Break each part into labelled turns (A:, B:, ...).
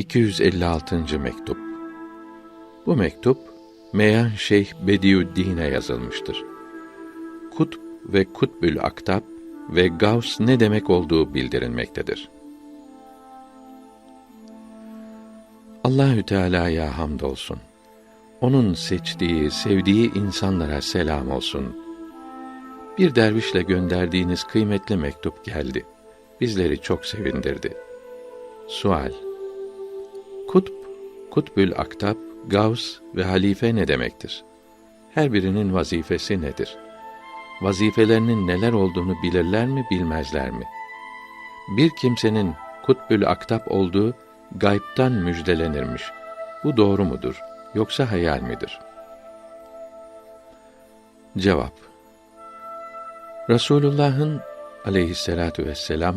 A: 256. mektup. Bu mektup Meyan Şeyh Bediüddin'e yazılmıştır. Kutb ve Kutbül Aktab ve Gavs ne demek olduğu bildirilmektedir. Allahü Teala'ya hamdolsun. Onun seçtiği, sevdiği insanlara selam olsun. Bir dervişle gönderdiğiniz kıymetli mektup geldi. Bizleri çok sevindirdi. Sual Kutb, Kutbül Aktab, Gavs ve halife ne demektir? Her birinin vazifesi nedir? Vazifelerinin neler olduğunu bilirler mi, bilmezler mi? Bir kimsenin Kutbül Aktab olduğu gaybtan müjdelenirmiş. Bu doğru mudur yoksa hayal midir? Cevap Resulullah'ın aleyhissalatu vesselam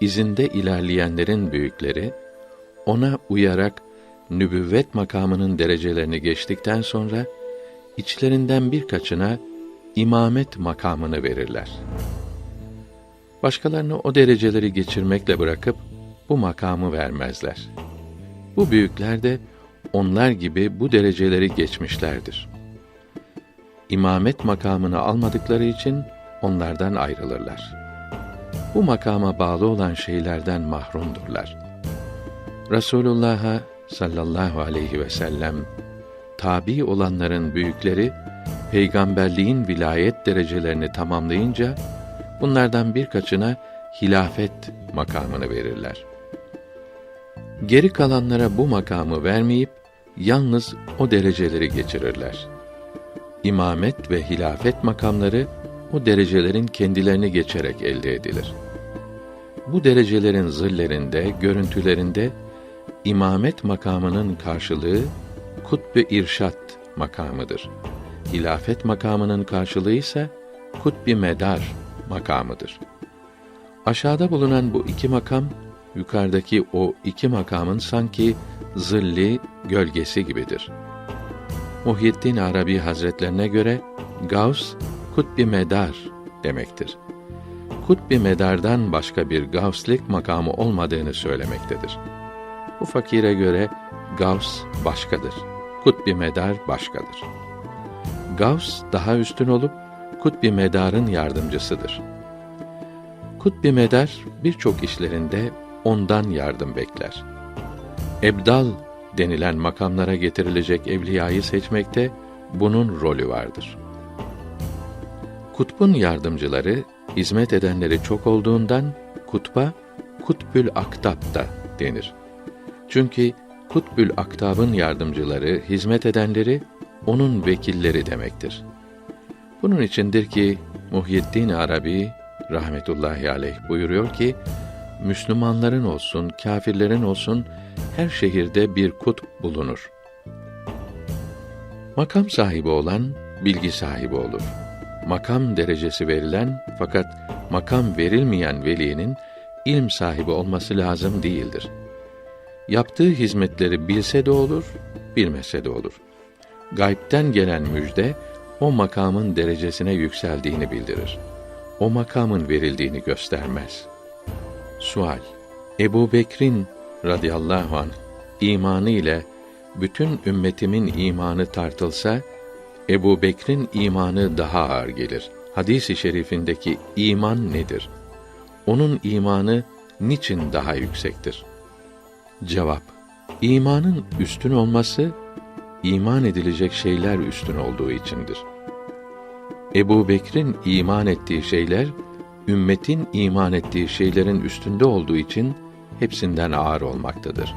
A: izinde ilerleyenlerin büyükleri ona uyarak nübüvvet makamının derecelerini geçtikten sonra içlerinden birkaçına imamet makamını verirler. Başkalarını o dereceleri geçirmekle bırakıp bu makamı vermezler. Bu büyükler de onlar gibi bu dereceleri geçmişlerdir. İmamet makamını almadıkları için onlardan ayrılırlar. Bu makama bağlı olan şeylerden mahrumdurlar. Resulullah'a sallallahu aleyhi ve sellem tabi olanların büyükleri peygamberliğin vilayet derecelerini tamamlayınca bunlardan birkaçına hilafet makamını verirler. Geri kalanlara bu makamı vermeyip yalnız o dereceleri geçirirler. İmamet ve hilafet makamları o derecelerin kendilerini geçerek elde edilir. Bu derecelerin zillerinde, görüntülerinde imamet makamının karşılığı kutb-ı irşat makamıdır. Hilafet makamının karşılığı ise kutb-i medar makamıdır. Aşağıda bulunan bu iki makam yukarıdaki o iki makamın sanki zilli gölgesi gibidir. Muhyiddin Arabi Hazretlerine göre Gavs kutb-i medar demektir. Kutb-i medardan başka bir gavslik makamı olmadığını söylemektedir. Bu fakire göre Gavs başkadır. Kutb-i medar başkadır. Gavs daha üstün olup Kutb-i medarın yardımcısıdır. Kutb-i medar birçok işlerinde ondan yardım bekler. Ebdal denilen makamlara getirilecek evliyayı seçmekte bunun rolü vardır. Kutbun yardımcıları, hizmet edenleri çok olduğundan kutba Kutbül Aktab da denir. Çünkü Kutbül Aktab'ın yardımcıları, hizmet edenleri onun vekilleri demektir. Bunun içindir ki Muhyiddin Arabi rahmetullahi aleyh buyuruyor ki Müslümanların olsun, kâfirlerin olsun her şehirde bir kutb bulunur. Makam sahibi olan bilgi sahibi olur. Makam derecesi verilen fakat makam verilmeyen velinin ilm sahibi olması lazım değildir. Yaptığı hizmetleri bilse de olur, bilmese de olur. Gaybten gelen müjde o makamın derecesine yükseldiğini bildirir. O makamın verildiğini göstermez. Sual Ebu Bekir'in radıyallahu anh imanı ile bütün ümmetimin imanı tartılsa Ebu Bekir'in imanı daha ağır gelir. Hadis-i şerifindeki iman nedir? Onun imanı niçin daha yüksektir? Cevap İmanın üstün olması iman edilecek şeyler üstün olduğu içindir. Ebu Bekir'in iman ettiği şeyler ümmetin iman ettiği şeylerin üstünde olduğu için hepsinden ağır olmaktadır.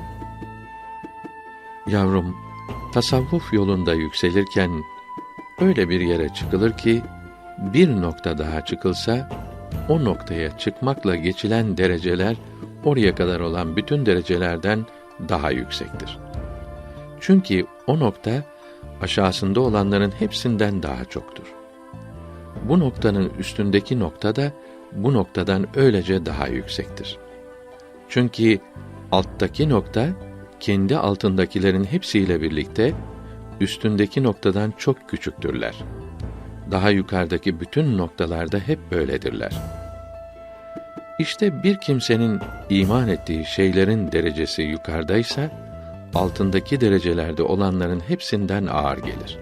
A: Yavrum, tasavvuf yolunda yükselirken öyle bir yere çıkılır ki bir nokta daha çıkılsa o noktaya çıkmakla geçilen dereceler oraya kadar olan bütün derecelerden daha yüksektir. Çünkü o nokta aşağısında olanların hepsinden daha çoktur. Bu noktanın üstündeki nokta da bu noktadan öylece daha yüksektir. Çünkü alttaki nokta kendi altındakilerin hepsiyle birlikte üstündeki noktadan çok küçüktürler. Daha yukarıdaki bütün noktalarda hep böyledirler. İşte bir kimsenin iman ettiği şeylerin derecesi yukarıdaysa, altındaki derecelerde olanların hepsinden ağır gelir.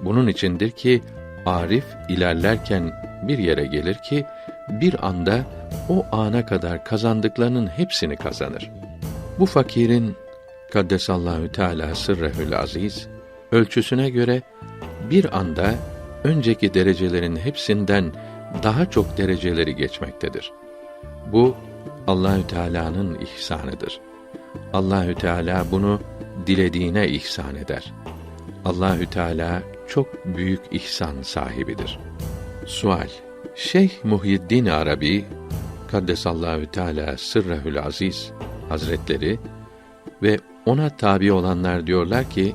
A: Bunun içindir ki arif ilerlerken bir yere gelir ki bir anda o ana kadar kazandıklarının hepsini kazanır. Bu fakirin kaddesallahu teala sırrehül aziz ölçüsüne göre bir anda önceki derecelerin hepsinden daha çok dereceleri geçmektedir. Bu Allahü Teala'nın ihsanıdır. Allahü Teala bunu dilediğine ihsan eder. Allahü Teala çok büyük ihsan sahibidir. Sual Şeyh Muhyiddin Arabi Kaddesallahu Teala sırrehül aziz Hazretleri ve ona tabi olanlar diyorlar ki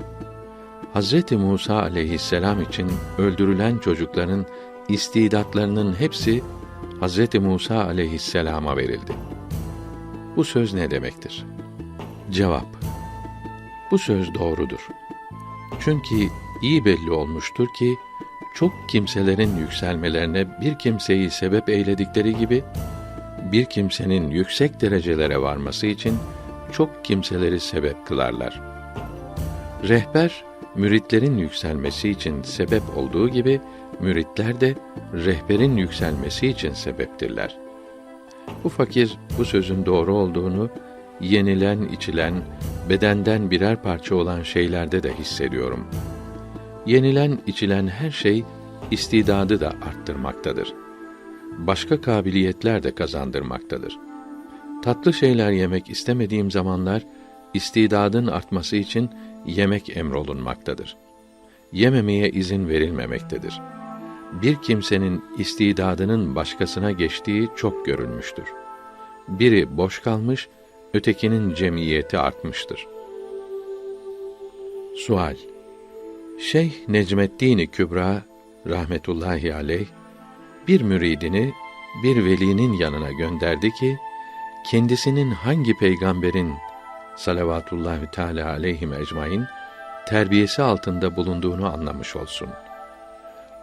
A: Hazreti Musa aleyhisselam için öldürülen çocukların istidatlarının hepsi Hazreti Musa aleyhisselama verildi. Bu söz ne demektir? Cevap Bu söz doğrudur. Çünkü iyi belli olmuştur ki çok kimselerin yükselmelerine bir kimseyi sebep eyledikleri gibi bir kimsenin yüksek derecelere varması için çok kimseleri sebep kılarlar. Rehber müritlerin yükselmesi için sebep olduğu gibi müritler de rehberin yükselmesi için sebeptirler. Bu fakir bu sözün doğru olduğunu yenilen, içilen, bedenden birer parça olan şeylerde de hissediyorum. Yenilen, içilen her şey istidadı da arttırmaktadır. Başka kabiliyetler de kazandırmaktadır. Tatlı şeyler yemek istemediğim zamanlar istidadın artması için yemek emrolunmaktadır. Yememeye izin verilmemektedir. Bir kimsenin istidadının başkasına geçtiği çok görülmüştür. Biri boş kalmış, ötekinin cemiyeti artmıştır. Sual Şeyh Necmeddin Kübra rahmetullahi aleyh bir müridini bir velinin yanına gönderdi ki kendisinin hangi peygamberin salavatullahü teala aleyhim ecmaîn terbiyesi altında bulunduğunu anlamış olsun.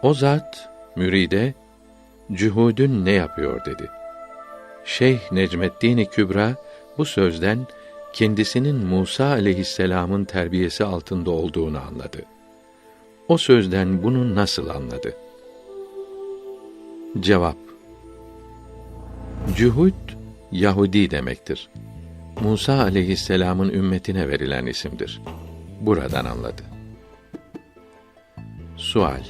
A: O zat müride cühudün ne yapıyor dedi. Şeyh Necmeddin Kübra bu sözden kendisinin Musa aleyhisselamın terbiyesi altında olduğunu anladı. O sözden bunu nasıl anladı? Cevap Cühud Yahudi demektir. Musa aleyhisselamın ümmetine verilen isimdir. Buradan anladı. Sual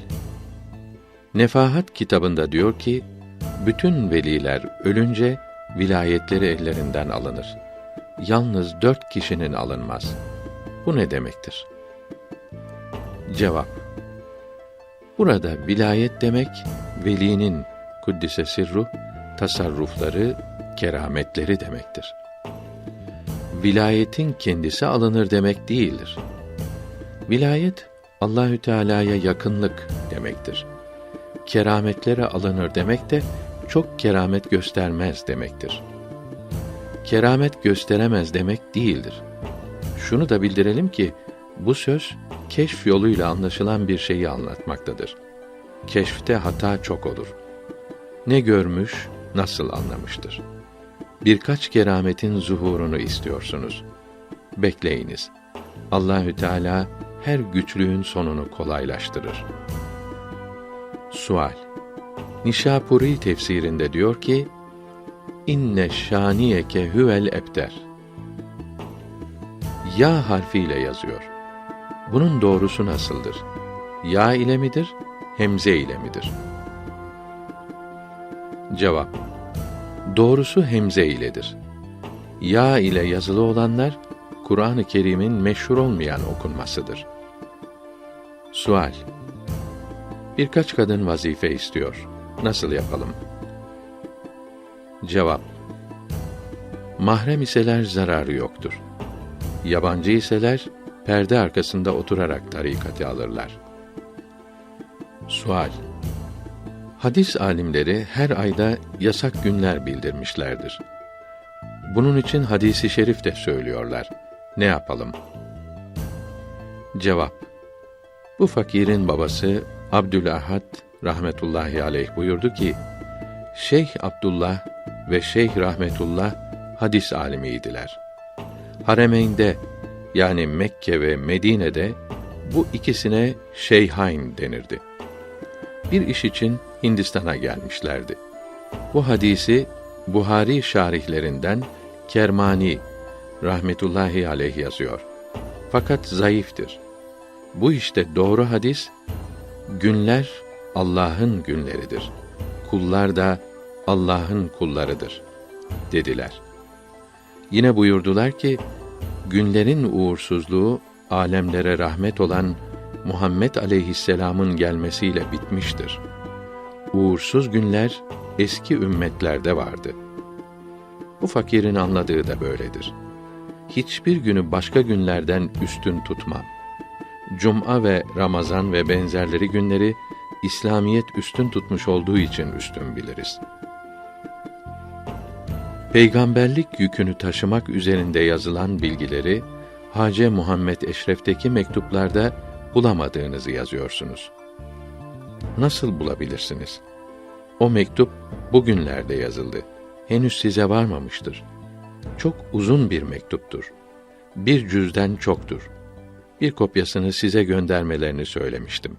A: Nefahat kitabında diyor ki, bütün veliler ölünce vilayetleri ellerinden alınır. Yalnız dört kişinin alınmaz. Bu ne demektir? Cevap Burada vilayet demek, velinin kuddise sirru, tasarrufları, kerametleri demektir. Vilayetin kendisi alınır demek değildir. Vilayet Allahü Teala'ya yakınlık demektir. Kerametlere alınır demek de çok keramet göstermez demektir. Keramet gösteremez demek değildir. Şunu da bildirelim ki bu söz keşf yoluyla anlaşılan bir şeyi anlatmaktadır. Keşfte hata çok olur. Ne görmüş, nasıl anlamıştır. Birkaç kerametin zuhurunu istiyorsunuz. Bekleyiniz. Allahü Teala her güçlüğün sonunu kolaylaştırır. Sual Nişapuri tefsirinde diyor ki, İnne şaniyeke huvel ebter. Ya harfiyle yazıyor. Bunun doğrusu nasıldır? Ya ile midir, hemze ile midir? Cevap Doğrusu hemze iledir. Ya ile yazılı olanlar Kur'an-ı Kerim'in meşhur olmayan okunmasıdır. Sual Birkaç kadın vazife istiyor. Nasıl yapalım? Cevap Mahrem iseler zararı yoktur. Yabancı iseler perde arkasında oturarak tarikati alırlar. Sual Hadis alimleri her ayda yasak günler bildirmişlerdir. Bunun için hadisi şerif de söylüyorlar. Ne yapalım? Cevap Bu fakirin babası Abdülahad rahmetullahi aleyh buyurdu ki, Şeyh Abdullah ve Şeyh Rahmetullah hadis alimiydiler. Haremeyn'de yani Mekke ve Medine'de bu ikisine şeyhain denirdi. Bir iş için Hindistan'a gelmişlerdi. Bu hadisi Buhari şarihlerinden Kermani rahmetullahi aleyh yazıyor. Fakat zayıftır. Bu işte doğru hadis günler Allah'ın günleridir. Kullar da Allah'ın kullarıdır dediler. Yine buyurdular ki günlerin uğursuzluğu alemlere rahmet olan Muhammed aleyhisselam'ın gelmesiyle bitmiştir. Uğursuz günler eski ümmetlerde vardı. Bu fakirin anladığı da böyledir. Hiçbir günü başka günlerden üstün tutmam. Cuma ve Ramazan ve benzerleri günleri İslamiyet üstün tutmuş olduğu için üstün biliriz. Peygamberlik yükünü taşımak üzerinde yazılan bilgileri Hace Muhammed Eşref'teki mektuplarda bulamadığınızı yazıyorsunuz. Nasıl bulabilirsiniz? O mektup bugünlerde yazıldı. Henüz size varmamıştır. Çok uzun bir mektuptur. Bir cüzden çoktur. Bir kopyasını size göndermelerini söylemiştim.